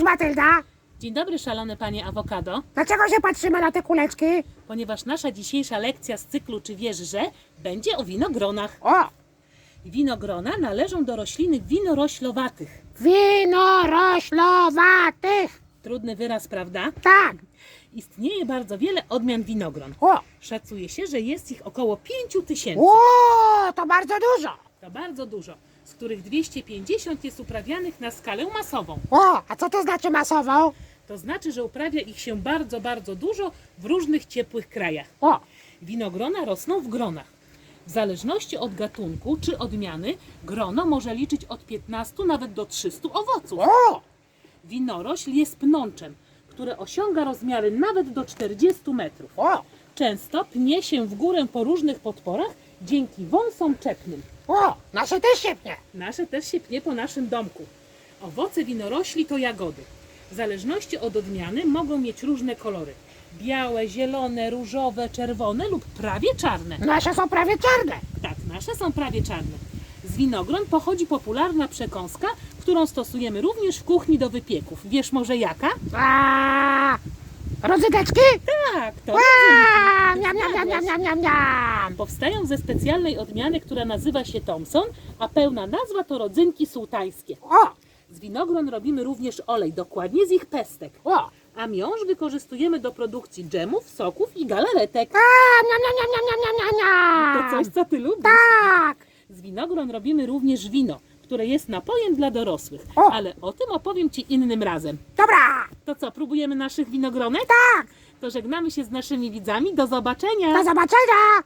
Cześć Matylda! Dzień dobry, szalone panie awokado. Dlaczego się patrzymy na te kuleczki? Ponieważ nasza dzisiejsza lekcja z cyklu Czy wiesz, że będzie o winogronach. O! Winogrona należą do rośliny winoroślowatych. Winoroślowatych! Trudny wyraz, prawda? Tak! Istnieje bardzo wiele odmian winogron. O! Szacuje się, że jest ich około 5 tysięcy. O! To bardzo dużo! To bardzo dużo, z których 250 jest uprawianych na skalę masową. O! A co to znaczy masową? To znaczy, że uprawia ich się bardzo, bardzo dużo w różnych ciepłych krajach. O! Winogrona rosną w gronach. W zależności od gatunku czy odmiany, grono może liczyć od 15 nawet do 300 owoców. O! Winorośl jest pnączem, które osiąga rozmiary nawet do 40 metrów. O! Często pnie się w górę po różnych podporach dzięki wąsom czepnym. O! Nasze też świetnie! Nasze też się pnie po naszym domku. Owoce winorośli to jagody. W zależności od odmiany mogą mieć różne kolory. Białe, zielone, różowe, czerwone lub prawie czarne. Nasze są prawie czarne! Tak, nasze są prawie czarne. Z winogron pochodzi popularna przekąska, którą stosujemy również w kuchni do wypieków. Wiesz może jaka? A! Rodzyneczki? Tak, to A! rodzynki. Miam, miam, miam, miam, miam, miam, miam! Powstają ze specjalnej odmiany, która nazywa się Thompson, a pełna nazwa to rodzynki sułtańskie. O! Z winogron robimy również olej, dokładnie z ich pestek. O! A miąższ wykorzystujemy do produkcji dżemów, soków i galaretek. A! Miam, miam, miam, miam, miam, miam, miam! To coś, co ty lubisz. Tak! Z winogron robimy również wino, które jest napojem dla dorosłych. O! Ale o tym opowiem Ci innym razem. Dobra! To co, próbujemy naszych winogronek? Tak! To żegnamy się z naszymi widzami. Do zobaczenia! Do zobaczenia!